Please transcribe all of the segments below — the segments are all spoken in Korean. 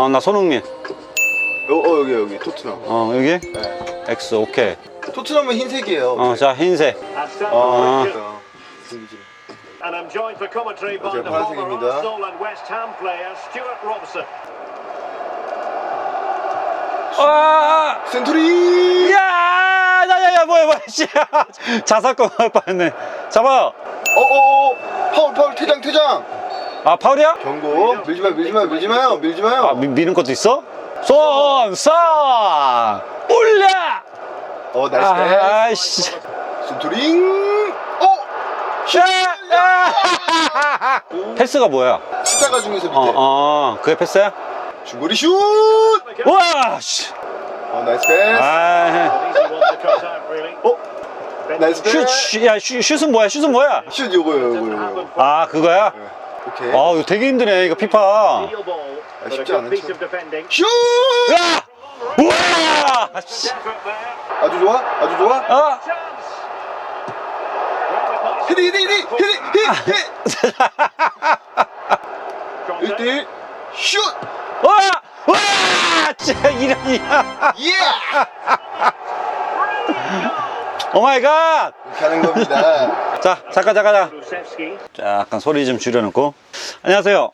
어, 나 손흥민. 어, 어 여기 여기 토트넘. 어, 여기? 네. X, 오케이. 토트넘은 흰색이에요. 어, 자, 흰색. 아, 아. 그렇다. 승기지. And I'm joined for commentary by 어제 the former 파란색입니다. Arsenal and West Ham player Stuart Robson. 아! 센트리. 야! 야, 야, 야, 뭐야, 뭐야, 씨. 자살건 할 뻔했네. 잡아요. 어어어 파울 파울 퇴장 퇴장. 아, 파울이야? 경고. 밀지 마 밀지 마 밀지 마요 밀지 마요. 아, 미, 미는 것도 있어? 손, 선! 올려! 어 나이스. 아이씨. 센트링. 어. 야! 야! 패스가 뭐야? 십자가 중에서 밑에. 어, 어, 그게 패스야? 중거리 슛. 우와! 씨. 어 나이스 패스. 아. 어 나이스 슛, 패스. 슛, 야, 슛, 슛은 뭐야? 슛은 뭐야? 슛 요거요 Doesn't 요거 happen 요거. for 아, 그거야? 네. 오케이. 아, 이거 되게 힘드네, 이거 피파. a 쉽지 defending. 슛. 야! 우와! 씨. 아주 좋아 아주 좋아. 아! 히디 히디 히디 히디 히디. Conte. 1대1 슛. 와! 와! 진짜 이런이야. 예. 오 마이 갓! 이렇게 하는 겁니다. 자, 잠깐, 잠깐, 잠깐. 자, 약간 소리 좀 줄여놓고. 안녕하세요.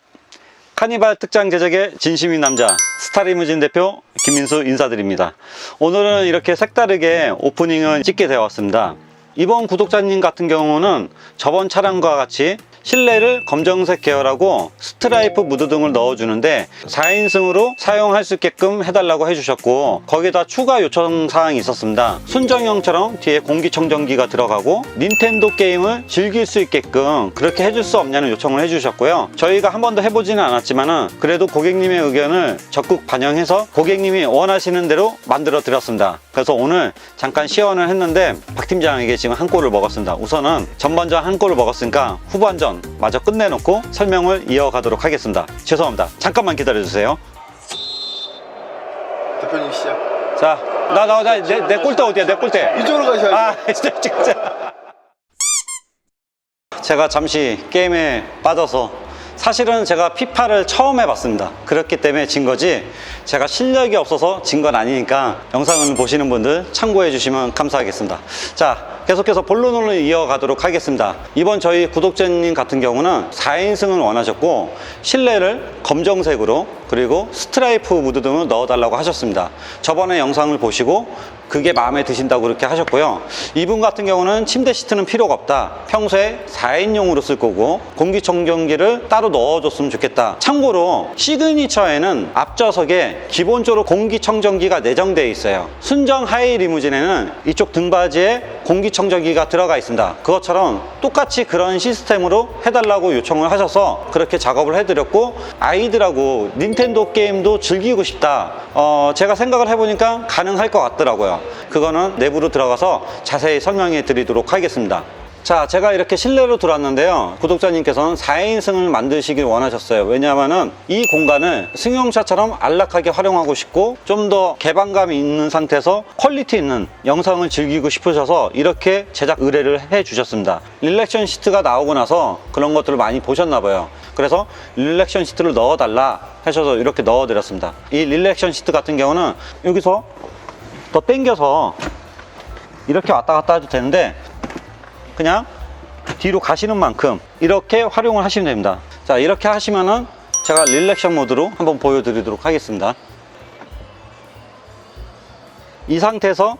카니발 특장 제작의 진심인 남자, 스타리무진 대표 김민수 인사드립니다. 오늘은 이렇게 색다르게 오프닝을 찍게 되었습니다. 이번 구독자님 같은 경우는 저번 차량과 같이 실내를 검정색 계열하고 스트라이프 무드 등을 넣어주는데 4인승으로 사용할 수 있게끔 해달라고 해주셨고 거기다 추가 요청 사항이 있었습니다. 순정형처럼 뒤에 공기청정기가 들어가고 닌텐도 게임을 즐길 수 있게끔 그렇게 해줄 수 없냐는 요청을 해주셨고요. 저희가 한 번도 해보지는 않았지만은 그래도 고객님의 의견을 적극 반영해서 고객님이 원하시는 대로 만들어 드렸습니다. 그래서 오늘 잠깐 시연을 했는데 박 팀장에게 지금 한 골을 먹었습니다. 우선은 전반전 한 골을 먹었으니까 후반전 마저 끝내놓고 설명을 이어가도록 하겠습니다. 죄송합니다. 잠깐만 기다려주세요. 대표님 시작. 자, 나, 나, 나, 내, 내 골대 어디야? 내 골대. 이쪽으로 가셔야죠. 아, 진짜, 진짜. 제가 잠시 게임에 빠져서 사실은 제가 피파를 처음 해봤습니다. 그렇기 때문에 진 거지 제가 실력이 없어서 진 건 아니니까 영상을 보시는 분들 참고해 주시면 감사하겠습니다. 자, 계속해서 본론으로 이어가도록 하겠습니다. 이번 저희 구독자님 같은 경우는 4인승을 원하셨고 실내를 검정색으로 그리고 스트라이프 무드 등을 넣어달라고 하셨습니다. 저번에 영상을 보시고 그게 마음에 드신다고 그렇게 하셨고요. 이분 같은 경우는 침대 시트는 필요가 없다. 평소에 4인용으로 쓸 거고 공기청정기를 따로 넣어줬으면 좋겠다. 참고로 시그니처에는 앞좌석에 기본적으로 공기청정기가 내장되어 있어요. 순정 하이 리무진에는 이쪽 등받이에 공기청정기가 들어가 있습니다. 그것처럼 똑같이 그런 시스템으로 해달라고 요청을 하셔서 그렇게 작업을 해드렸고 아이들하고 닌텐도 게임도 즐기고 싶다. 어, 제가 생각을 해보니까 가능할 것 같더라고요. 그거는 내부로 들어가서 자세히 설명해 드리도록 하겠습니다. 자, 제가 이렇게 실내로 들어왔는데요. 구독자님께서는 4인승을 만드시길 원하셨어요. 왜냐하면은 이 공간을 승용차처럼 안락하게 활용하고 싶고 좀 더 개방감이 있는 상태에서 퀄리티 있는 영상을 즐기고 싶으셔서 이렇게 제작 의뢰를 해 주셨습니다. 릴렉션 시트가 나오고 나서 그런 것들을 많이 보셨나 봐요. 그래서 릴렉션 시트를 넣어 달라 하셔서 이렇게 넣어 드렸습니다. 이 릴렉션 시트 같은 경우는 여기서 더 당겨서 이렇게 왔다 갔다 해도 되는데 그냥 뒤로 가시는 만큼 이렇게 활용을 하시면 됩니다. 자, 이렇게 하시면은 제가 릴렉션 모드로 한번 보여드리도록 하겠습니다. 이 상태에서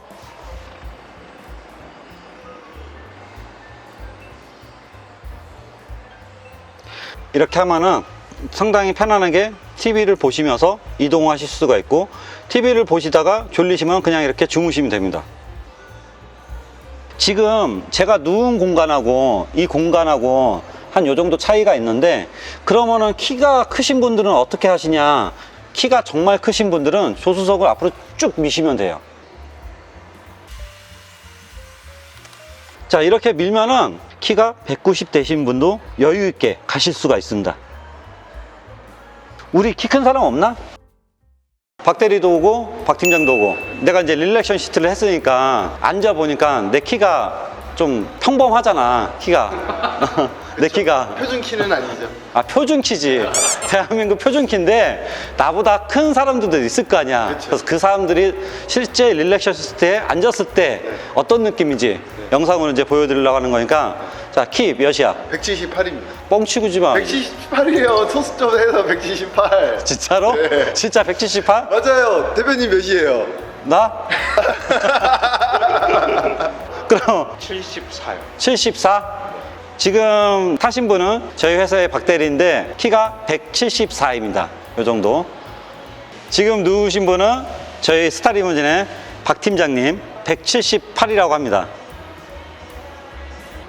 이렇게 하면은 상당히 편안하게 TV를 보시면서 이동하실 수가 있고 TV를 보시다가 졸리시면 그냥 이렇게 주무시면 됩니다. 지금 제가 누운 공간하고 이 공간하고 한 요 정도 차이가 있는데 그러면은 키가 크신 분들은 어떻게 하시냐? 키가 정말 크신 분들은 조수석을 앞으로 쭉 미시면 돼요. 자 이렇게 밀면은 키가 190 되신 분도 여유 있게 가실 수가 있습니다. 우리 키 큰 사람 없나? 박 대리도 오고 박 팀장도 오고 내가 이제 릴렉션 시트를 했으니까 앉아 보니까 내 키가 좀 평범하잖아 키가 내 키가. 표준 키는 아니죠. 아, 표준 키지. 대한민국 표준 키인데, 나보다 큰 사람들도 있을 거 아니야. 그쵸. 그래서 그 사람들이 실제 릴렉션 시트에 앉았을 때 어떤 느낌인지 영상으로 이제 보여드리려고 하는 거니까. 자, 키 몇이야? 178입니다. 뻥치고지 마. 178이에요. 토스 좀 해서 178. 진짜로? 네. 진짜 178? 맞아요. 대표님 몇이에요? 나? 그럼 74요. 74? 지금 타신 분은 저희 회사의 박대리인데 키가 174입니다. 요 정도. 지금 누우신 분은 저희 스타리무진의 박 팀장님 178이라고 합니다.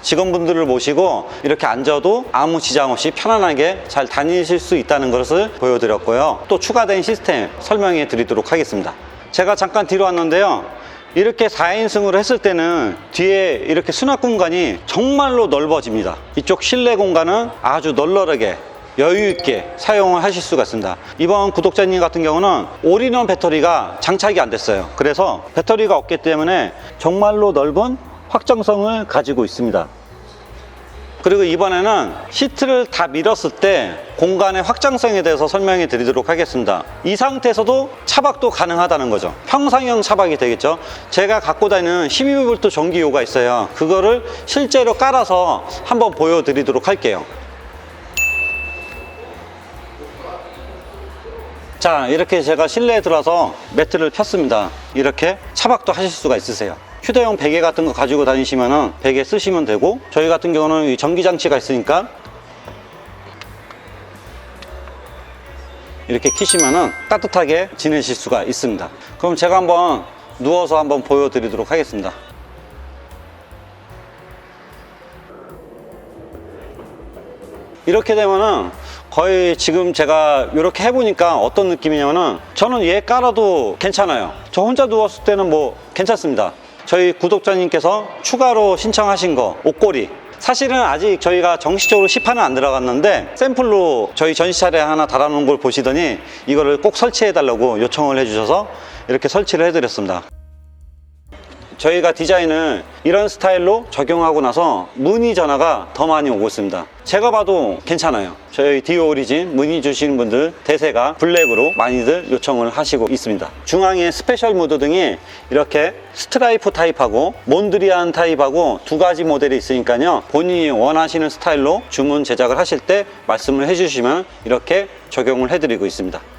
직원분들을 모시고 이렇게 앉아도 아무 지장 없이 편안하게 잘 다니실 수 있다는 것을 보여드렸고요. 또 추가된 시스템 설명해 드리도록 하겠습니다. 제가 잠깐 뒤로 왔는데요. 이렇게 4인승으로 했을 때는 뒤에 이렇게 수납 공간이 정말로 넓어집니다. 이쪽 실내 공간은 아주 널널하게 여유 있게 사용을 하실 수가 있습니다. 이번 구독자님 같은 경우는 올인원 배터리가 장착이 안 됐어요. 그래서 배터리가 없기 때문에 정말로 넓은 확정성을 가지고 있습니다. 그리고 이번에는 시트를 다 밀었을 때 공간의 확장성에 대해서 설명해 드리도록 하겠습니다. 이 상태에서도 차박도 가능하다는 거죠. 평상형 차박이 되겠죠. 제가 갖고 다니는 12V 전기요가 있어요. 그거를 실제로 깔아서 한번 보여드리도록 할게요. 자, 이렇게 제가 실내에 들어와서 매트를 폈습니다. 이렇게 차박도 하실 수가 있으세요. 휴대용 베개 같은 거 가지고 다니시면은 베개 쓰시면 되고 저희 같은 경우는 이 전기 장치가 있으니까 이렇게 키시면은 따뜻하게 지내실 수가 있습니다. 그럼 제가 한번 누워서 한번 보여드리도록 하겠습니다. 이렇게 되면은 거의 지금 제가 이렇게 해보니까 어떤 느낌이냐면은 저는 얘 깔아도 괜찮아요. 저 혼자 누웠을 때는 뭐 괜찮습니다. 저희 구독자님께서 추가로 신청하신 거 옷걸이 사실은 아직 저희가 정식적으로 시판은 안 들어갔는데 샘플로 저희 전시차례 하나 달아놓은 걸 보시더니 이거를 꼭 설치해 달라고 요청을 해주셔서 이렇게 설치를 해드렸습니다. 저희가 디자인을 이런 스타일로 적용하고 나서 문의 전화가 더 많이 오고 있습니다. 제가 봐도 괜찮아요. 저희 디오 오리진 문의 주시는 분들 대세가 블랙으로 많이들 요청을 하시고 있습니다. 중앙에 스페셜 무드 등이 이렇게 스트라이프 타입하고 몬드리안 타입하고 두 가지 모델이 있으니까요. 본인이 원하시는 스타일로 주문 제작을 하실 때 말씀을 해주시면 이렇게 적용을 해드리고 있습니다.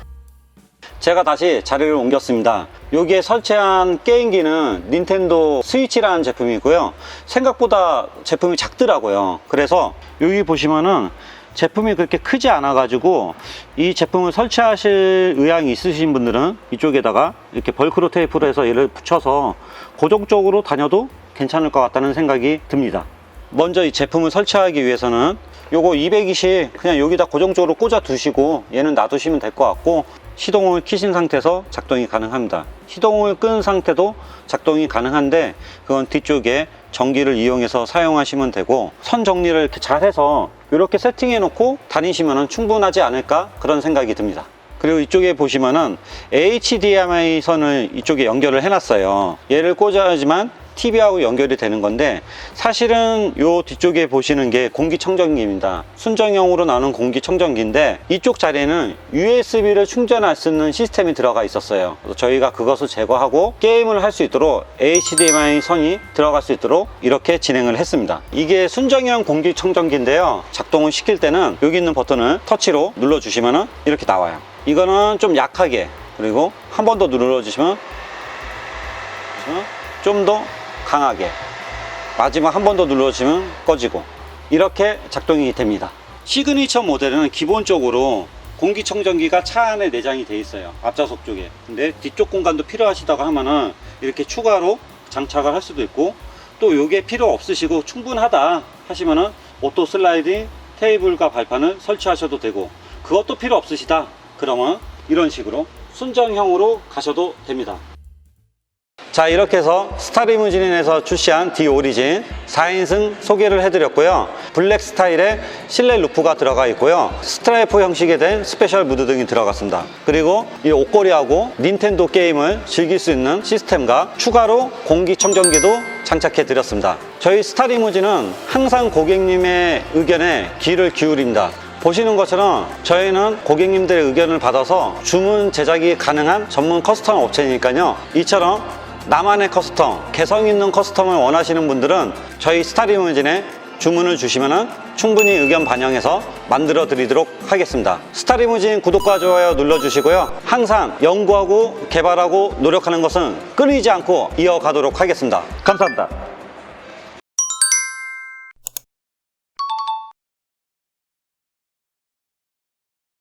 제가 다시 자리를 옮겼습니다. 여기에 설치한 게임기는 닌텐도 스위치라는 제품이고요. 생각보다 제품이 작더라고요. 그래서 여기 보시면은 제품이 그렇게 크지 않아 가지고 이 제품을 설치하실 의향이 있으신 분들은 이쪽에다가 이렇게 벌크로 테이프로 해서 얘를 붙여서 고정적으로 다녀도 괜찮을 것 같다는 생각이 듭니다. 먼저 이 제품을 설치하기 위해서는 요거 220 그냥 여기다 고정적으로 꽂아 두시고 얘는 놔두시면 될 것 같고 시동을 키신 상태에서 작동이 가능합니다. 시동을 끈 상태도 작동이 가능한데 그건 뒤쪽에 전기를 이용해서 사용하시면 되고 선 정리를 이렇게 잘 해서 이렇게 세팅해 놓고 다니시면 충분하지 않을까 그런 생각이 듭니다. 그리고 이쪽에 보시면은 HDMI 선을 이쪽에 연결을 해놨어요. 얘를 꽂아야지만 TV하고 연결이 되는 건데 사실은 요 뒤쪽에 보시는 게 공기청정기입니다. 순정형으로 나오는 공기청정기인데 이쪽 자리에는 USB를 충전할 수 있는 시스템이 들어가 있었어요. 저희가 그것을 제거하고 게임을 할 수 있도록 HDMI 선이 들어갈 수 있도록 이렇게 진행을 했습니다. 이게 순정형 공기청정기인데요. 작동을 시킬 때는 여기 있는 버튼을 터치로 눌러주시면 이렇게 나와요. 이거는 좀 약하게 그리고 한 번 더 눌러주시면 좀 더 강하게 마지막 한 번 더 눌러주시면 꺼지고 이렇게 작동이 됩니다. 시그니처 모델은 기본적으로 공기청정기가 차 안에 내장이 돼 있어요. 앞좌석 쪽에. 근데 뒤쪽 공간도 필요하시다고 하면은 이렇게 추가로 장착을 할 수도 있고 또 이게 필요 없으시고 충분하다 하시면은 오토 슬라이딩 테이블과 발판을 설치하셔도 되고 그것도 필요 없으시다 그러면 이런 식으로 순정형으로 가셔도 됩니다 자 이렇게 해서 스타리무진에서 출시한 D 오리진 4인승 소개를 해드렸고요. 블랙 스타일의 실내 루프가 들어가 있고요. 스트라이프 형식의 된 스페셜 무드 등이 들어갔습니다. 그리고 이 옷걸이하고 닌텐도 게임을 즐길 수 있는 시스템과 추가로 공기청정기도 장착해 드렸습니다. 저희 스타리무진은 항상 고객님의 의견에 귀를 기울입니다. 보시는 것처럼 저희는 고객님들의 의견을 받아서 주문 제작이 가능한 전문 커스텀 업체니까요. 이처럼 나만의 커스텀, 개성 있는 커스텀을 원하시는 분들은 저희 스타리무진에 주문을 주시면 충분히 의견 반영해서 만들어 드리도록 하겠습니다. 스타리무진 구독과 좋아요 눌러주시고요. 항상 연구하고 개발하고 노력하는 것은 끊이지 않고 이어가도록 하겠습니다. 감사합니다.